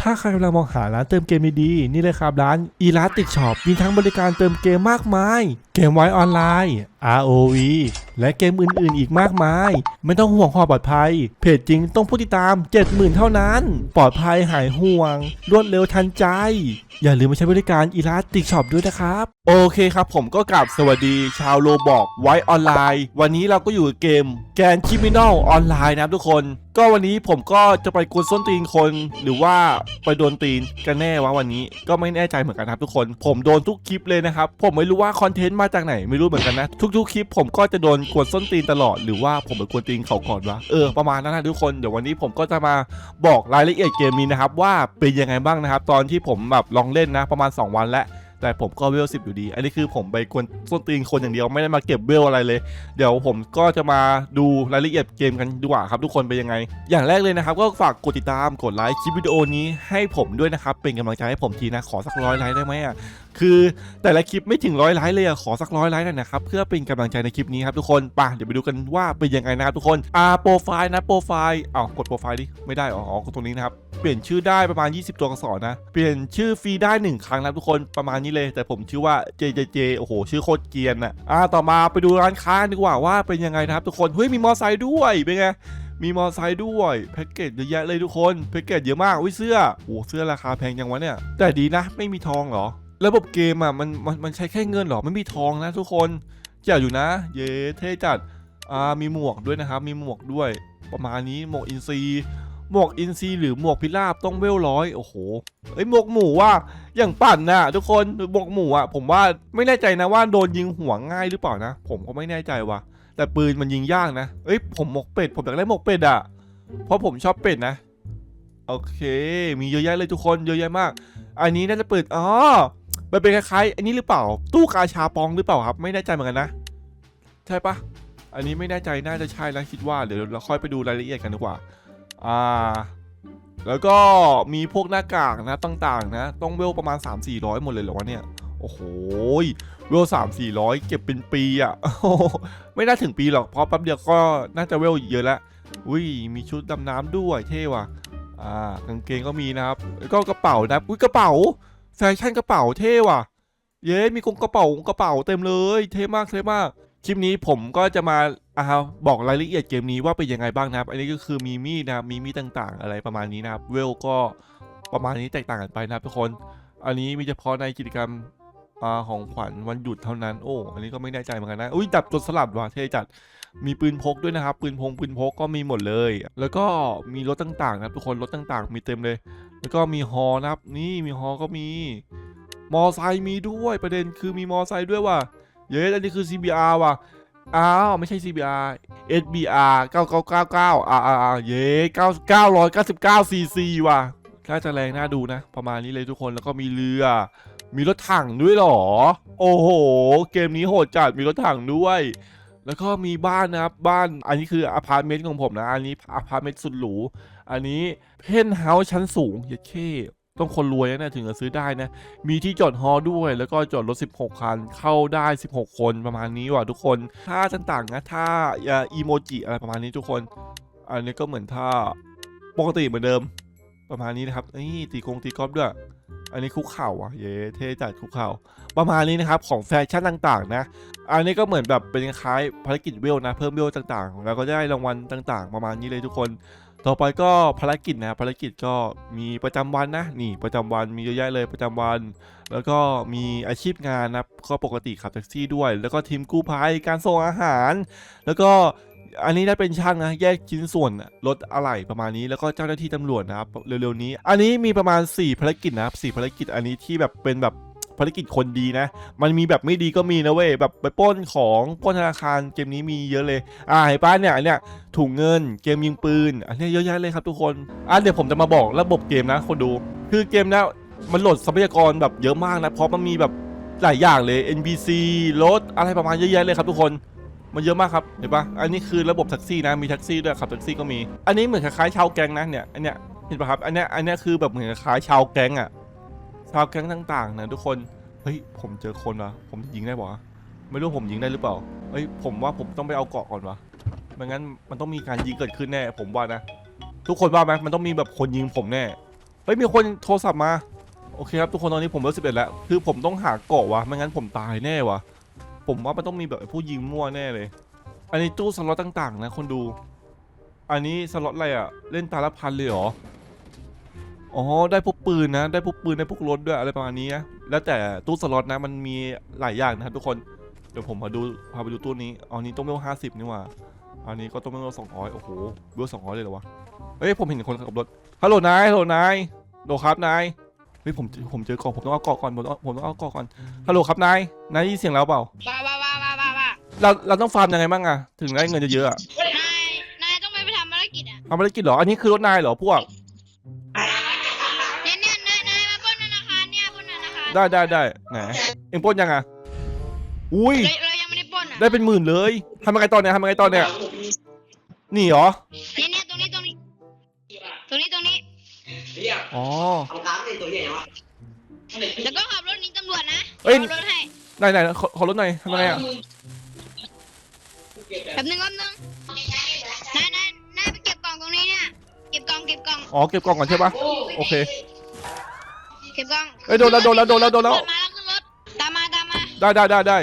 ถ้าใครกำลังมองหาร้านเติมเกมดีๆนี่เลยครับร้าน e l a s t i c Shop มีทั้งบริการเติมเกมมากมาย เกมไว้ออนไลน์ ROV และเกมอื่นๆ อีกมากมาย ไม่ต้องห่วงความปลอดภัย เพจจริงต้องผู้ติดตาม 70,000 เท่านั้น ปลอดภัยหายห่วง รวดเร็วทันใจ อย่าลืมมาใช้บริการ e l a s t i c Shop ด้วยนะครับ โอเคครับผมก็กลับสวัสดีชาวโลบอกไว้ออนไลน์ วันนี้เราก็อยู่กับเกมแกนคิมินอลออนไลน์นะครับทุกคน ก็วันนี้ผมก็จะไปกวนส้นตีนคน หรือว่าไปโดนตีนกันแน่วะวันนี้ก็ไม่แน่ใจเหมือนกันครับทุกคน ผมโดนทุกคลิปเลยนะครับ ผมไม่รู้ว่าคอนเทนต์มาจากไหนไม่รู้เหมือนกันนะ ทุกๆคลิปผมก็จะโดนกวนส้นตีนตลอด หรือว่าผมไปกวนตีนเขาก่อนวะเออประมาณนั้นนะทุกคนเดี๋ยววันนี้ผมก็จะมาบอกรายละเอียดเกมนี้นะครับว่าเป็นยังไงบ้างนะครับตอนที่ผมแบบลองเล่นนะประมาณ 2 วันแล้ว แต่ผมก็เวลสิบอยู่ดี อันนี้คือผมไปกวนส้นตีนคนอย่างเดียวไม่ได้มาเก็บเวลอะไรเลย เดี๋ยวผมก็จะมาดูรายละเอียดเกมกันดีกว่าครับทุกคนเป็นยังไง อย่างแรกเลยนะครับ ก็ฝากกดติดตามกดไลค์คลิปวิดีโอนี้ให้ผมด้วยนะครับ เป็นกำลังใจให้ผมทีนะขอสักร้อยไลค์ได้ไหมอะคือแต่ละคลิปไม่ถึงร้อยไลค์เลยอะขอสักร้อยไลค์หน่อยนะครับเพื่อเป็นกำลังใจในคลิปนี้ครับทุกคนไป่ะเดี๋ยวไปดูกันว่าเป็นยังไงนะครับทุกคนอ่าโปรไฟล์นะโปรไฟล์อ้าวกดโปรไฟล์ดิไม่ได้อ๋อออกดตรงนี้นะครับเปลี่ยนชื่อได้ประมาณ 20 ตัวอักษรนะเปลี่ยนชื่อฟรีได้หนึ่งครั้งนะทุกคนประมาณนี้เลย แต่ผมชื่อว่า JJJ โอ้โห ชื่อโคตรเกียนอะอ่าต่อมาไปดูร้านค้าดีกว่าว่าเป็นยังไงนะครับทุกคน เฮ้ยมีมอไซค์ด้วยเป็นไงมีมอไซค์ด้วยแพ็กเกจเยอะแยะเลยทุกคนแพ็กเกจเยอะมากอุ้ยเสื้อโอ้เสื้อราคาแพงจังวะเนี่ย แต่ดีนะไม่มีทองเหรอ ระบบเกมอะมันมันมันใช้แค่เงินเหรอไม่มีทองนะทุกคนเจ๋วอยู่นะ เย้เท่จัดอ่ามีหมวกด้วยนะครับมีหมวกด้วยประมาณนี้หมวกอินซี หมวกอินซีหรือหมวกพิราบต้องเวลร้อยโอ้โหเอ้ยหมวกหมูว่าอย่างปั่นน่ะทุกคนหมวกหมูอะผมว่าไม่แน่ใจนะว่าโดนยิงหัวง่ายหรือเปล่านะ ผมก็ไม่แน่ใจว่ะ แต่ปืนมันยิงยากนะเอ้ยผมหมวกเป็ด ผมอยากได้หมวกเป็ดอะเพราะผมชอบเป็ดนะโอเค มีเยอะแยะเลยทุกคนเยอะแยะมาก อันนี้น่าจะเปิดอ๋อมันเป็นคล้ายๆ อันนี้หรือเปล่า ตู้กาชาปองหรือเปล่าครับ ไม่แน่ใจเหมือนกันนะ ใช่ปะอันนี้ไม่แน่ใจน่าจะใช่แล้วคิดว่าเดี๋ยวเราค่อยไปดูรายละเอียดกันดีกว่า อ่า แล้วก็มีพวกหน้ากากนะต่างๆนะ ต้องเวลประมาณ 3 4 0 0 หมดเลยเหรอวะเนี่ย โอ้โห เวล3 4 0 0เก็บเป็นปีอะ่ะไม่น่าถึงปีหรอก เพราะแป๊บเดียวก็น่าจะเวลเยอะแล้วอุ้ย มีชุดดำน้ำด้วยเท่ว่ะ อ่า กางเกงก็มีนะครับ แล้วก็กระเป๋านะอุ้ยกระเป๋า แฟชั่นกระเป๋าเท่ว่ะ เย้ มีกงกระเป๋ากระเป๋าเต็มเลย เท่มากเท่มาก คลิปนี้ผมก็จะมา อ่าบอกรายละเอียดเกมนี้ว่าเป็นยังไงบ้างนะครับ อันนี้ก็คือมีมีดนะมีมีดต่างๆ อะไรประมาณนี้นะครับ เวลก็ประมาณนี้แตกต่างกันไปนะครับทุกคน อันนี้มีเฉพาะในกิจกรรมอของขวัญวันหยุดเท่านั้น โอ้อันนี้ก็ไม่แน่ใจเหมือนกันนะอุ้ยดับจนสลัดว่ะเท่จัดมีปืนพกด้วยนะครับ ปืนพงปืนพกก็มีหมดเลย แล้วก็มีรถต่างๆนะครับทุกคนรถต่างๆ มีเต็มเลย แล้วก็มีฮอนะครับ นี่มีฮอก็มีมอไซค์มีด้วยประเด็นคือมีมอไซค์ด้วยว่ะเย้อันนี้คือ CBR ว่ะ อ้าว ไม่ใช่ CBR SBR 9999อ่าอ่าอ่าเย้9 999 cc ว่ะน่าจะแรงน่าดูนะ ประมาณนี้เลยทุกคนแล้วก็มีเรือ มีรถถังด้วยเหรอ โอ้โห เกมนี้โหดจัดมีรถถังด้วย แล้วก็มีบ้านนะครับ บ้านอันนี้คืออพาร์ตเมนต์ของผมนะ อันนี้อพาร์ตเมนต์สุดหรู อันนี้เพนท์เฮาส์ชั้นสูงเยัดเข้ ต้องคนรวยนะถึงจะซื้อได้นะ มีที่จอดฮอด้วย แล้วก็จอดรถ 16 คัน เข้าได้ 16 คนประมาณนี้ว่ะทุกคนท่าต่างๆนะท่าอีโมจิอะไรประมาณนี้ทุกคน อันนี้ก็เหมือนท่าปกติเหมือนเดิม ประมาณนี้นะครับนี่ตีกงตีกอล์ฟด้วย อันนี้คุกเข่าอะเย้เท่จัดคุกเข่า ประมาณนี้นะครับของแฟชั่นต่างๆ นะ อันนี้ก็เหมือนแบบเป็นคล้ายภารกิจเวลนะ เพิ่มเวลต่างๆ แล้วก็ได้รางวัลต่าง ๆ ประมาณนี้เลยทุกคน ต่อไปก็ภารกิจนะภารกิจก็มีประจำวันนะนี่ประจำวันมีเยอะแยะเลยประจำวัน แล้วก็มีอาชีพงานนะก็ปกติขับแท็กซี่ด้วย แล้วก็ทีมกู้ภัยการส่งอาหาร แล้วก็อันนี้ได้เป็นช่างนะแยกชิ้นส่วนรถอะไหล่ประมาณนี้แล้วก็เจ้าหน้าที่ตำรวจนะครับเร็วๆนี้ อันนี้มีประมาณ 4 ภารกิจนะครับ4ภารกิจอันนี้ที่แบบเป็นแบบ ภารกิจคนดีนะ มันมีแบบไม่ดีก็มีนะเว้ยแบบไปป้นของป้นธนาคารเกมนี้มีเยอะเลย อ่าเห็นป้ะเนี่ยอันเนี่ยถุงเงินเกมยิงปืนอันเนี้ยเยอะแยะเลยครับทุกคนอะเดี๋ยวผมจะมาบอกระบบเกมนะคนดู คือเกมนี้มันโหลดทรัพยากรแบบเยอะมากนะเพราะมันมีแบบหลายอย่างเลย NPC รถอะไรประมาณเยอะแยะเลยครับทุกคนมันเยอะมากครับเห็นปะอันนี้คือระบบแท็กซี่นะมีแท็กซี่ด้วยขับแท็กซี่ก็มี อันนี้เหมือนคล้ายๆชาวแก๊งนะเนี่ยอันเนี้ยเห็นปะครับอันเนี้ยอันเนี้ยคือแบบเหมือนคล้ายชาวแก๊งอะ ชาวแก๊งต่างๆนะทุกคนเฮ้ยผมเจอคนวะผมยิงได้ปะไม่รู้ผมยิงได้หรือเปล่าเฮ้ยผมว่าผมต้องไปเอาเกาะก่อนวะไม่งั้นมันต้องมีการยิงเกิดขึ้นแน่ผมว่านะทุกคนว่าไหมมันต้องมีแบบคนยิงผมแน่แฮ้ยมีคนโทรศัพท์มาโอเคครับทุกคนตอนนี้ผมเบอร์สิบเอ็ดแล้วคือผมต้องหาเกาะวะไม่งั้นผมตายแน่วะผมว่ามันต้องมีแบบผู้ยิงมั่วแน่เลย อันนี้ตู้สล็อตต่างๆ นะคนดู อันนี้สล็อตอะไรอะเล่นตาละพันเลยเหรอ อ๋อได้พวกปืนนะ ได้พวกปืนได้พวกรถด้วยอะไรประมาณนี้นะแล้วแต่ตู้สล็อตนะมันมีหลายอย่างนะครับทุกคนเดี๋ยวผมมาดูพาไปดูตู้นี้อ๋อนี้ต้องเวลห้าสิบนี่หว่าอันนี้ก็ต้องเวลสองร้อยโอ้โหเวลสองร้อยเลยเหรอวะเฮ้ยผมเห็นคนขับรถฮัลโหลนายฮัลโหลนายโหลครับนายเฮ้ยผมผมเจอเกาะผมต้องเอาเกาะก่อนผมต้องผมต้องเอาเกาะก่อนฮัลโหลครับนายนายได้ยินเสียงเราเปล่าว้าว้าว้าว้าว้าว้าเราเราต้องฟาร์มยังไงบ้างอะถึงได้เงินเยอะๆอะนายนายต้องไปไปทำภารกิจอะทำภารกิจเหรออันนี้คือรถนายเหรอพวก ได้ได้ได้ไหนเอ็งปล้นยังอะอุ้ย เราเรายังไม่ได้ปล้นอะได้เป็นหมื่นเลยทำยังไงตอนเนี้ยทำยังไงตอนเนี้ยหนี่เหรอ เนี่ยเนี่ยตรงนี้ตรงนี้ ตรงนี้ตรงนี้ อ๋อ เอาตามในตัวใหญ่วะแล้วก็ขับรถหนีตำรวจนะเอ้ย ขับรถให้ไหนไหนขอขอรถหน่อยทำยังไงอะแป๊บนึงแป๊บนึงนายนายนายไปเก็บกล่องตรงนี้เนี่ย เก็บกล่องเก็บกล่อง อ๋อเก็บกล่องก่อนใช่ปะโอเคเก็บกล่ องเอ้ยโดนแล้วโดนแล้วโดนแล้วโดนแล้วมาแล้วขึ้นรถตามมาตามมาได้ได้ได้ได้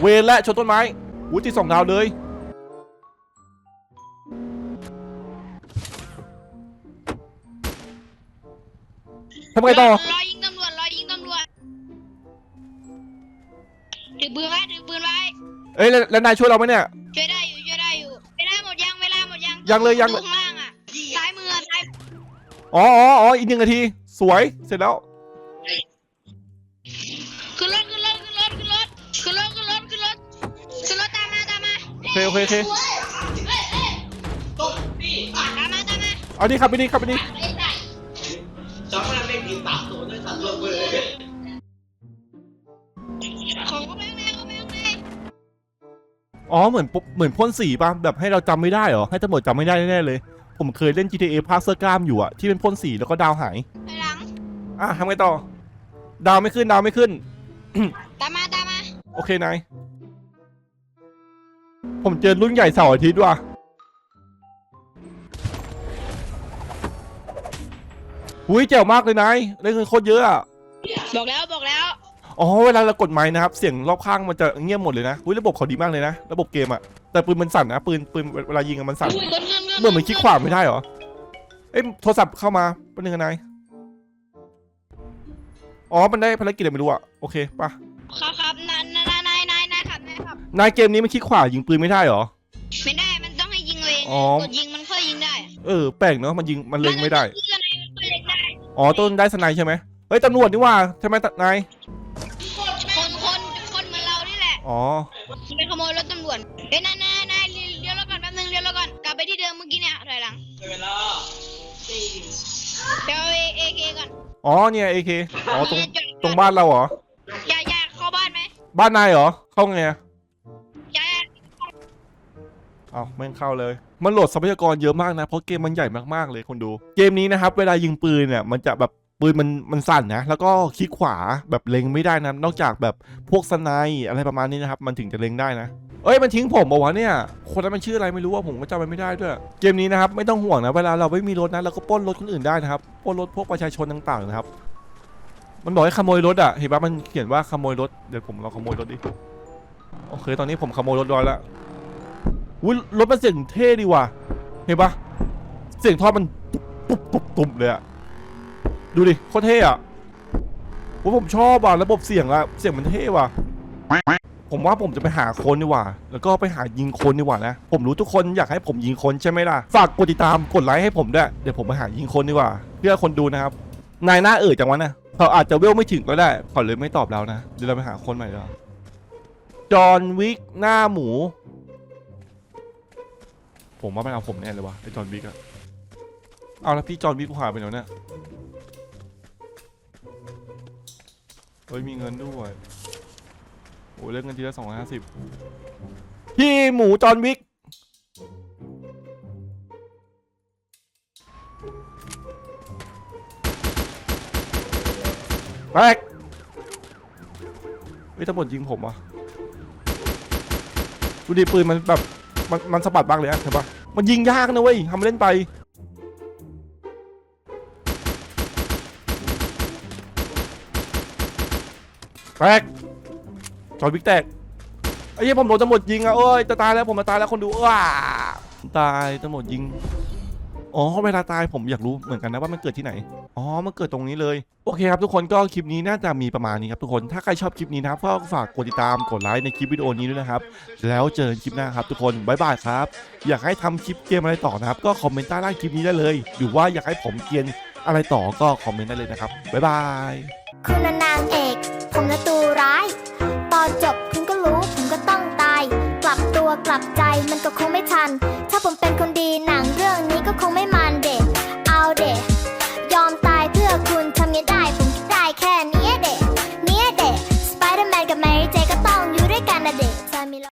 เวรและชนต้นไม้วุ้ยที่สองดาวเลย ทำไงต่อ รอยิงตำรวจรอยิงตำรวจถือปืนไว้ถือปืนไว้เอ้ยแล้วแล้วนายช่วยเราไหมเนี่ย ช่วยได้อยู่ช่วยได้อยู่เวลาหมดยังเวลาหมดยังยังเลยยังเลยดูข้า อ๋ออ๋ออ๋ออีกหนึ่งนาที สวย เสร็จแล้ว ขึ้นรถขึ้นรถขึ้นรถขึ้นรถขึ้นรถขึ้นรถขึ้นรถขึ้นรถตามมาตามมาโอเคโอเคโอเคตามมาตามมาเอาดิครับไปดิครับไปดิจอมมันไม่กินสามตัวด้วยสัตว์ลงเลยของก็ไปข้างในก็ไปข้างในอ๋อเหมือนปุ๊บเหมือนพ่นสีป่ะแบบให้เราจำไม่ได้เหรอให้ตำรวจจำไม่ได้แน่ๆเลย ผมเคยเล่น GTA ภาคเสื้อกล้ามอยู่อะที่เป็นพ่นสีแล้วก็ดาวหายไปหลัง อะทำไงต่อ ดาวไม่ขึ้นดาวไม่ขึ้น ตามมาตามมาโอเคนาย ผมเจอรุ่นใหญ่เสาร์อาทิตย์ว่ะหุยแจ๋วมากเลยนายได้เงินโคตรเยอะอะบอกแล้วบอกแล้ว อ๋อ เวลาเรากดไม้นะครับ เสียงรอบข้างมันจะเงียบหมดเลยนะหุยระบบเขาดีมากเลยนะ ระบบเกมอะแต่ปืนมันสั่นนะ ปืนปืนเวลายิงอะมันสั่นขึ้นขึ้นขึ้น เหมือนมันคลิกขวาไม่ได้เหรอ เอ้ยโทรศัพท์เข้ามาเป็นยังไงนายอ๋อ มันได้ภารกิจอะไรไม่รู้อะโอเคปะครับครับนายนายนายนายนายขับนายขับนายเกมนี้มันคลิกขวายิงปืนไม่ได้เหรอ ไม่ได้ มันต้องให้ยิงเองอ๋อ กดยิงมันค่อยยิงได้เออแปลกเนาะมันยิงมันเล็งไม่ได้นนายมันค่อยเล็งได้ อ๋อต้นได้สไนด์ใช่ไหมเฮ้ยตำรวจนี่ว่าใช่ไหมตนายคนคนคนเหมือนเรานี่แหละอ๋อเป็นขโมยรถตำรวจเฮ้ยนายนาย เลี้ยวรถก่อนกลับไปที่เดิมเมื่อกี้เนี่ยถอยหลังเวลาเดี๋ยวเอาเอเคก่อนอ๋อเนี่ยเอเคอ๋อตรงเนี่ยจอดตรงบ้านเราเหรออย่าอย่าเข้าบ้านไหมบ้านนายเหรอเข้าไงอะอย่าเอาไม่งเข้าเลย มันโหลดทรัพยากรเยอะมากนะ เพราะเกมมันใหญ่มากๆเลยคนดู เกมนี้นะครับ เวลายิงปืนเนี่ย มันจะแบบ ปืนมันมันสั่นนะ แล้วก็คลิกขวาแบบเล็งไม่ได้นะ นอกจากแบบพวกสไนอะไรประมาณนี้นะครับ มันถึงจะเล็งได้นะ เอ้ยมันทิ้งผมบอกว่าวะเนี่ย คนนั้นมันชื่ออะไรไม่รู้ว่าผมก็จำมันไม่ได้ด้วย เกมนี้นะครับไม่ต้องห่วงนะเวลาเราไม่มีรถนะเราก็ปล้นรถคนอื่นได้นะครับปล้นรถพวกประชาชนต่างๆนะครับ มันบอกให้ขโมยรถอะ เห็นปะมันเขียนว่าขโมยรถ เดี๋ยวผมลองขโมยรถดิ โอเค ตอนนี้ผมขโมยรถร้อยแล้วอุ้ยรถมันเสียงเท่ดีว่ะ เห็นปะเสียงท่อมันตุ๊บตุ๊บตุ๊บเลยอะ ดูดิโคตรเท่อะโอ้ผมชอบอะระบบเสียงอะเสียงมันเท่ว่ะ ผมว่าผมจะไปหาคนดีกว่า แล้วก็ไปหายิงคนดีกว่านะ ผมรู้ทุกคนอยากให้ผมยิงคนใช่ไหมล่ะ ฝากกดติดตามกดไลค์ให้ผมด้วย เดี๋ยวผมไปหายิงคนดีกว่า เพื่อคนดูนะครับ นายหน้าเอ่ยจังวะนะเขาอาจจะเวลไม่ถึงก็ได้เขาเลยไม่ตอบเรานะ เดี๋ยวเราไปหาคนใหม่ดีกว่าจอห์นวิกหน้าหมู ผมว่ามันเอาผมแน่เลยวะไอ้จอห์นวิกอะเอาแล้วพี่จอห์นวิกกูหายไปไหนวเนี่ย ฮ้ยมีเงินด้วยโอ้ยเลิกเงินทีละสองร้อยห้าสิบพี่หมูจอห์นวิกแป๊กเฮ้ยตำรวจยิงผมวะดูดิปืนมันแบบมันมันสะบัดบ้างเลยอะเห็นปะมันยิงยากนะเว้ยทำเล่นไป แตกจอยบิ๊กแตกไอ้เหี้ผมโดนตำรวจยิงอะโอ้ยจะตายแล้วผมมาตายแล้วคนดูว้าตายตำรวจยิงอ๋อเวลาตายผมอยากรู้เหมือนกันนะว่ามันเกิดที่ไหน อ๋อ มันเกิดตรงนี้เลย โอเคครับทุกคนก็คลิปนี้น่าจะมีประมาณนี้ครับทุกคน ถ้าใครชอบคลิปนี้นะครับก็ฝากกดติดตามกดไลค์ในคลิปวิดีโอนี้ด้วยนะครับ แล้วเจอกันคลิปหน้าครับทุกคน บ๊ายบายครับ อยากให้ทำคลิปเกมอะไรต่อนะครับ ก็คอมเมนต์ใต้ล่างคลิปนี้ได้เลย หรือว่าอยากให้ผมเกียนอะไรต่อก็คอมเมนต์ได้เลยนะครับ บ๊ายบาย คุณนางเอก ผมนะตัวร้าย ตอนจบคุณก็รู้ผมก็ต้องตาย กลับตัวกลับใจมันก็คงไม่ทัน ถ้าผมเป็นคนดีหนัง